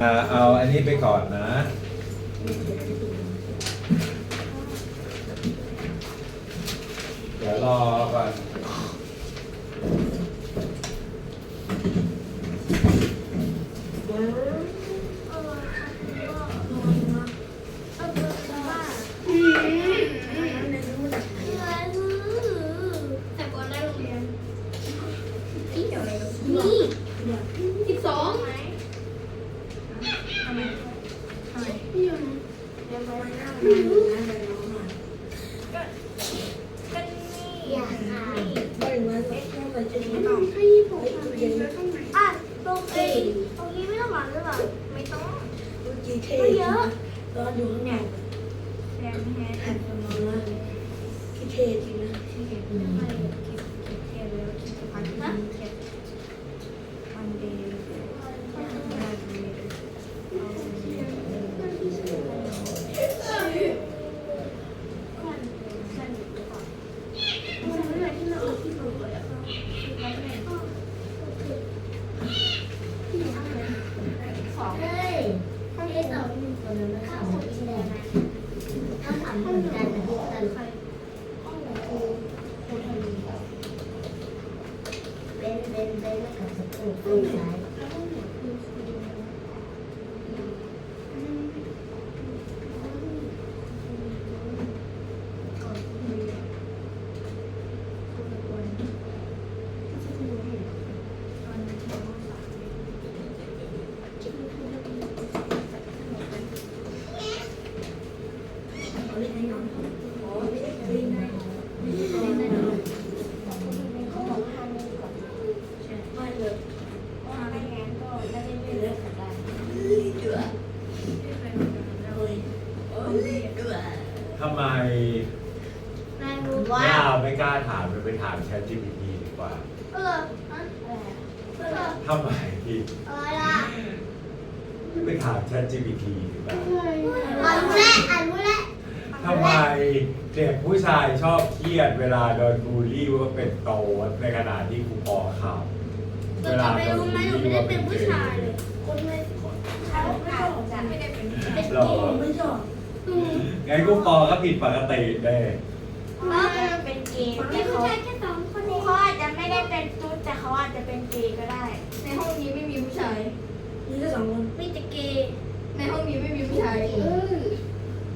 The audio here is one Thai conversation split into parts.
อ่าเอาอันนี้ไปก่อนนะ เดี๋ยวรอก่อน แต่ก่อนได้โรงเรียนที่เดี๋ยวอะไรนี่สิบสองไหมทำไมทำไมพี่อยู่ไหนเดี๋ยวไปนั่งก็ก็นี่อยากขายให้ผมทำเองแล้วตรงไหนอะตรงเอตรงนี้ไม่ต้องหวานหรือเปล่าไม่ต้องไม่เย อะแดงแฮนเทจริงนะที่เทไม่เก็บเก็บเทแล้วที่จะพันนะเก็บวันเดย์สอง เป็นเป็นเป็นแล้วกับสกูปเป็นสาย เขาเล่นให้น้องโอ้ไม่ได้เล่นได้ไม่เลย ไม่งั้นก็ได้เรื่อยๆได้ เดือดเลยโอ้ยเดือด ทำไม นายรู้ว่า ย่าไม่ กล้าถามเลยไปถาม ChatGPT ดีกว่าเออเออทำไมพี่อะไรล่ะไปถาม ChatGPT ดีกว่าอ่านรู้แล้วอ่านรู้แล้วทำไมเด็กผู้ชายชอบเครียดเวลาโดนบูลลี่ว่าเป็นโตในขณะที่ครูปอข่าวเราจะไม่รู้ไหมหนูไม่ได้เป็นผู้ชายเลยคนไม่คนเขาอาจจะไม่ได้เป็นเป็นหรอไม่ชอบงั้นครูปอก็ผิดปกติเล ยเขาจะเป็นเกย์ที่เขาแค่สองคนเองเขาอาจจะไม่ได้เป็นตุ๊ดแต่เขาอาจจะเป็นเกย์ก็ได้ ในห้องนี้ไม่มีผู้ชาย มีแค่สองคนมีแต่เกย์ในห้องนี้ไม่มีผู้ชาย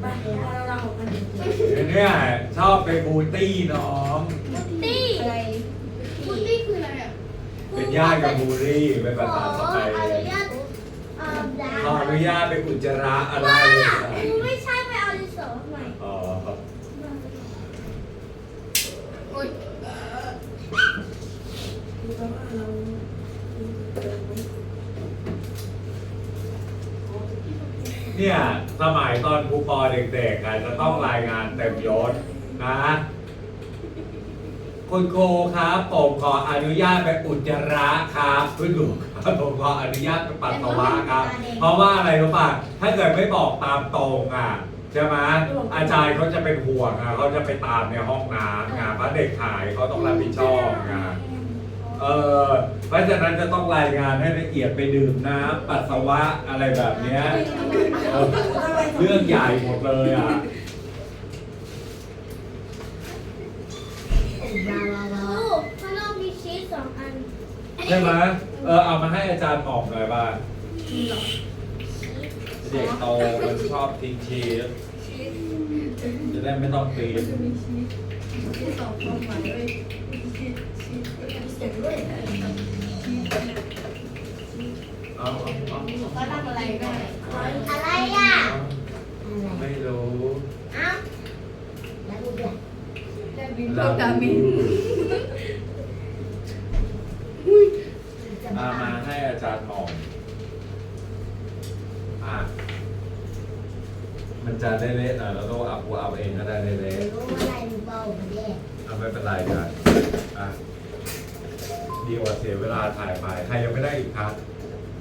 ไปเราเราออกกันเนี่ยชอบไปบูลตี้น้องบุตตี้อะไรบุตตี้คืออะไรอะเป็นญาติกับบูลลี่เป็นภาษาสเปนอนุญาตอ่าดาขออนุญาตไปอุจจาระอะไร ว่า เลย หนูไม่ใช่ไปเอาดินสอใหม่ อ๋อ อุ้ย คือว่าเราเดินไม่ เนี่ยสมัยตอนครูปอเด็กๆอะจะต้องรายงานเต็มยศนะ คุณครูครับผมขออนุญาตไปอุจจาระครับคุณครูครับผมขออนุญาตไปปัสสาวะครับ เพราะว่าอะไรรู้ป่ะถ้าเกิดไม่บอกตามตรงอะใช่ไหมอาจารย์เขาจะเป็นห่วงอะเขาจะไปตามในห้องน้ำไงเพราะเด็กหายเขาต้องรับผิดชอบไง เออเพราะฉะนั้นจะต้องรายงานให้ละเอียดไปดื่มน้ำปัสสาวะอะไรแบบเนี้ยเออเรื่องใหญ่หมดเลยอะลาลาลาลูกข้างนอกมีชีสสองอันใช่ไหมเออเอามาให้อาจารย์หมอกหน่อยบ้างเด็กโตมันชอบทิ้งชีสจะได้ไม่ต้องปีนมีชีสที่สองความหมายเลยชีสชีส เอาเอาก็ทำอะไรได้อะไรอะไม่รู้เอ้าแล้วกูเนี่ยได้บินโปรแกรมมิ่งจะเอามามาให้อาจารย์มอกอะมันจะเละๆหน่อยแล้วก็เอากูเอาเองก็ได้เละรู้อะไรเปล่าเนี่ยๆเอาไม่เป็นไรกันอะ ดีกว่าเสียเวลาถ่ายไปใครยังไม่ได้อีกครับ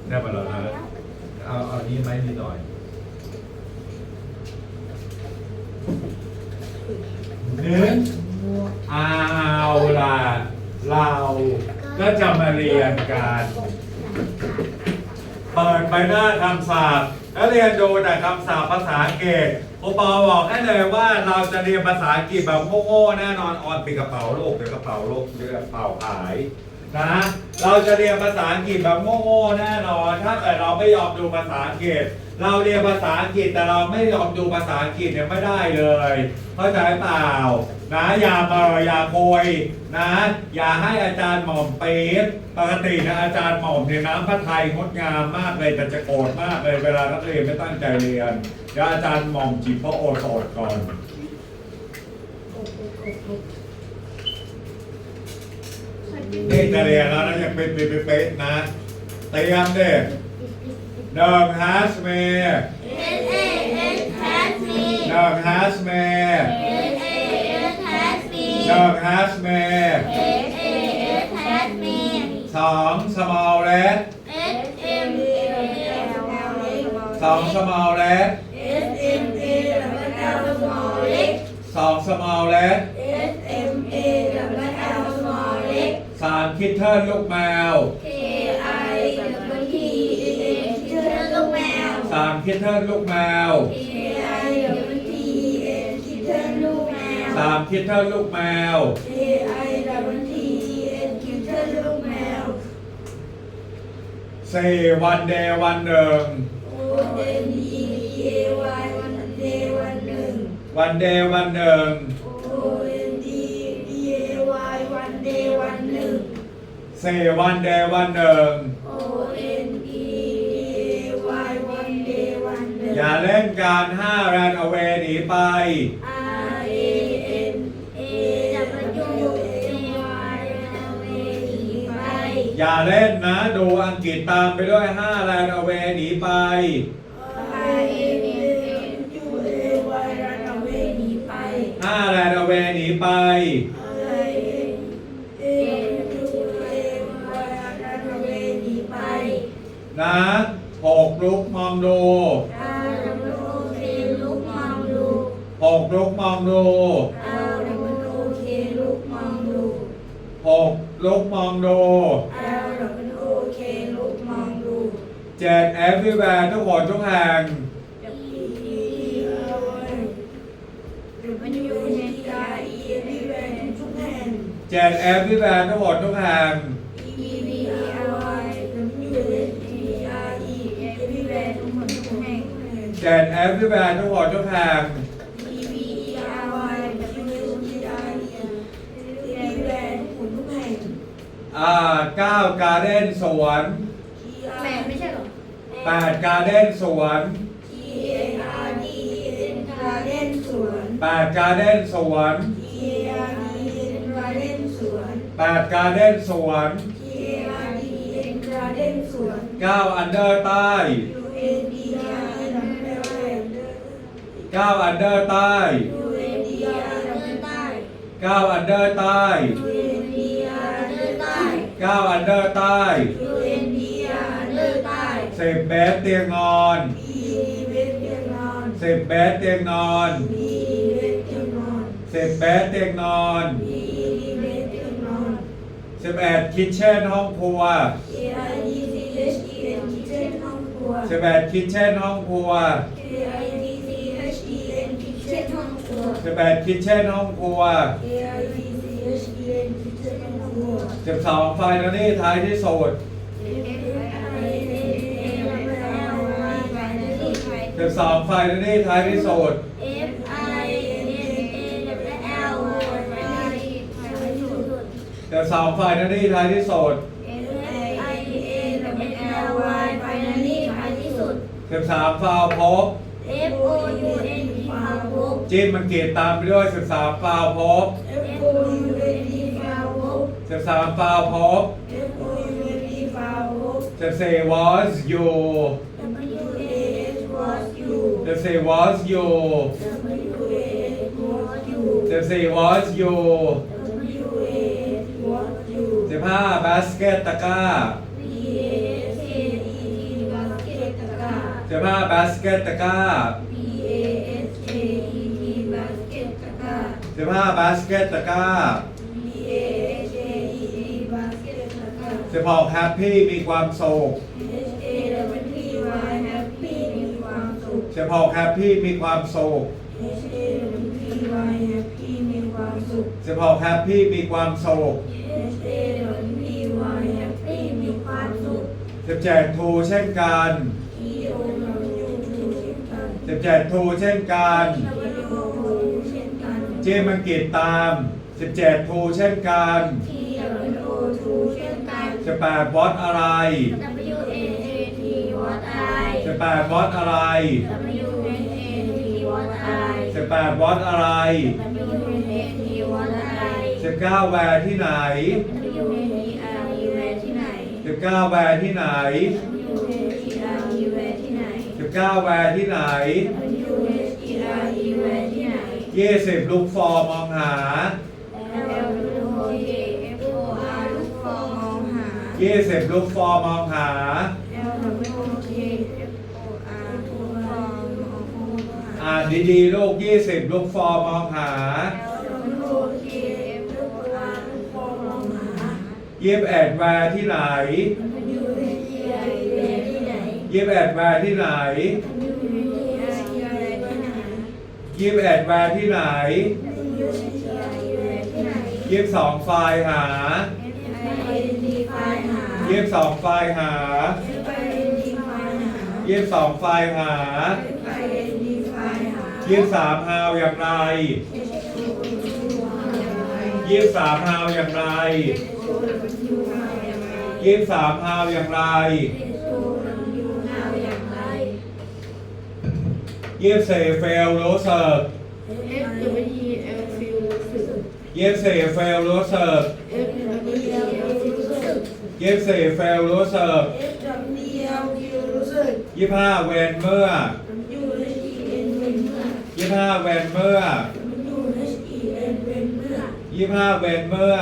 ได้มาแล้วนะเอาเอานี่ไหมนิดหน่อยหนึ่งเอาล่ะเราก็จะมาเรียนกันเปิดใบหน้าคำศัพท์แล้วเรียนดูแต่คำศัพท์ภาษาอังกฤษครูปอบอกให้เลยว่าเราจะเรียนภาษาอังกฤษแบบโง่ๆแน่นอนออนปิดกระเป๋าโลกเดี๋ยวกระเป๋าโลกเดี๋ยวกระเป๋าหาย นะ เราจะเรียนภาษาอังกฤษแบบโง่ๆแน่นอน ถ้าเกิดเราไม่ยอมดูภาษาอังกฤษ เราเรียนภาษาอังกฤษแต่เราไม่ยอมดูภาษาอังกฤษเนี่ยไม่ได้เลย เข้าใจเปล่า นะอย่าเมาอย่าโกยนะ อย่าให้อาจารย์หม่อมปี๊ดปกตินะอาจารย์หม่อมเนี่ยน้ำพระไทยงดงามมากเลยแต่จะโกรธมากเลยเวลานักเรียนไม่ตั้งใจเรียนเดี๋ยวอาจารย์หม่อมจีบพระโอสดก่อนนี่จะเรียนแล้วนะยังเป็นเป๊ะนะเตรียมดิหนึ่งฮัสเมย์ S A S has me หนึ่งฮัสเมย์ S A S has me หนึ่งฮัสเมย์ S A S has me สองสมอลเลส S M A L สองสมอลเลส S M A L small เล็กสองสมอลเลส คิทเทิลลูกแมว K I W T E N ชื่อลูกแมว สามคิทเทิลลูกแมว K I W T E N คิดถึงลูกแมว สามคิทเทิลลูกแมว K I W T E N คิดถึงลูกแมว สี่วันเดย์วันหนึ่ง O N E D A Y วันเดย์วันหนึ่งวันเดย์วันหนึ่ง สี่วันเดย์วันหนึ่ง O N E D A Y วันเดย์วันหนึ่ง อย่าเล่นการห้าแรนเอาเวหนีไป R A N A W A Y ไป อย่าเล่นนะดูอังกฤษตามไปด้วยห้าแรนเอาเวหนีไป I N U A Y รันเอาเวหนีไป ห้าแรนเอาเวหนีไป I หกลุกมองดู R W O K ลุกมองดูหกลุกมองดู R W O K ลุกมองดูหกลุกมองดู R W O K ลุกมองดูเจ็ด everywhere ทุกคนทุกแห่งมันอยู่ในตา E everywhere ทุกแห่ง เจ็ด everywhere ทุกคนทุกแห่ง that everywhere ทุกหอทุกแห่ง B R Y W T I E ดีแวนขุนทุกแห่ง อ่าเก้าการเด้นสวน T แหมไม่ใช่หรอ แปดการเด้นสวน T A R D E N การเล่นสวน แปดการเด้นสวน T A R D E N การเล่นสวน แปดการเด้นสวน T A R D E N การเล่นสวน เก้าอันเดอร์ใต้ U N D ก้า under ใต้ U N D R เดินใต้เก้า under ใต้ U N D R เดินใต้เก้า under ใต้ U N D R เดินใต้สิบเบสเตียงนอน B เวทเตียงนอนสิบเบสเตียงนอน B เวทเตียงนอนสิบเบสเตียงนอน B เวทเตียงนอนสิบเอ็ดคิทเช่นห้องครัว K I D C H E N คิเช่นห้องครัวสิบเอ็ดคิทเช่นห้องครัว K I สิบเอ็ดคิทเช่นห้องครัว K I D C H E N คิเช่นห้องครัว สิบสองไฟนอลนี่ท้ายที่สุดสิบสองไฟนอลนี่ท้ายที่สุด F I N A W L ไปที่สุด สิบสองไฟนอลนี่ท้ายที่สุด F I N A W Y ไปที่ไปที่สุด สิบสามฟาวพบ จิ้มมันกรีดตามไปด้วยสิบสามฟาวพบ F O U N D ฟาวพบสิบสามฟาวพบ F O U N D ฟาวพบสิบสี่ was you W A S was you สิบสี่ was you W A S was you สิบสี่ was you W A S was you สิบห้า basket ตะกร้า B A S K E T บาสเกตตะกร้าสิบห้า basket ตะกร้า B A S กร้าสิบห้า basket ตะกร้า B A S K E T บาสเกตตะกร้าสิบหก happy มีความสุข H A W P สิบหกแฮปปี้มีความสุข H A W P Y Happy มีความสุข สิบหกแฮปปี้มีความสุข H A W P Y Happy มีความสุข สิบเจ็ดทูเช่นกัน T O W ทูเช่นกันสิบเจ็ดทูเช่นกัน T O W เช่นกัน เจมอังกฤษตามสิบเจ็ดทูเช่นกัน T W O ทูเช่นกันสิบแปดวอตอะไร W A A T วัดอะไรสิบแปดวอตอะไร W A A T วัดอะไรสิบแปดวอตอะไร W A T วัดอะไรสิบเก้าแวร์ที่ไหน W A T R E แวร์ที่ไหนสิบเก้าแวร์ที่ไหน W A T R E แวร์ที่ไหนสิบเก้าแวร์ที่ไหน W ยี่สิบลูกฟอร์มองหา L W O K F O R ลูกฟองมองหา ยี่สิบลูกฟอร์มองหา L W O K F O R ลูกฟองมองหา อ่านดีๆลูกยี่สิบลูกฟอร์มองหา L W O K F O R ลูกฟองมองหา ยี่สิบเอ็ดแวร์ที่ไหน W A T R E แวร์ที่ไหนยี่สิบเอ็ดแวร์ที่ไหน W A T R E แวร์ที่ไหน ยี่สิบเอ็ดแวร์ที่ไหน W A T R E แวร์ที่ไหนยี่สิบสองไฟล์หา F I N D ไฟล์หายี่สิบสองไฟล์หา F I N D ไฟล์หายี่สิบสองไฟล์หา F I N D ไฟล์หายี่สิบสามฮาวอย่างไรยี่สิบสามฮาวอย่างไรยี่สิบสามฮาวอย่างไร ยี่สี่เฟลโรเสิร์ F W E L F U ยี่สิบสี่เฟลโรเสิร์ F W E L F U ยี่สิบสี่เฟลโรเสิร์ F W L Q รู้สึกยี่ห้าเวนเมื่อ U H E N เป็นเมื่อยี่ห้าเวนเมื่อ U H E N เป็นเมื่อ ยี่สิบห้าเวนเมื่อ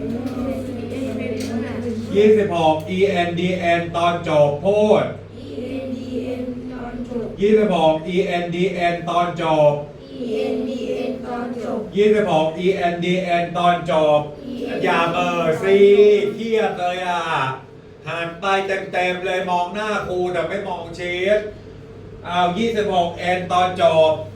W H E N เป็นเมื่อ ยี่สิบหก E N D N ตอนจบพูด อนจบยี่สิบหก E N D N ตอนจบ E N D N ตอนจบ ยี่สิบหก E N D N ตอนจบอย่าเบอร์สิเครียดเลยอะหันไปเต็มๆเลยมองหน้าครูแต่ไม่มองชีสเอายี่สิบหก N ตอนจบ E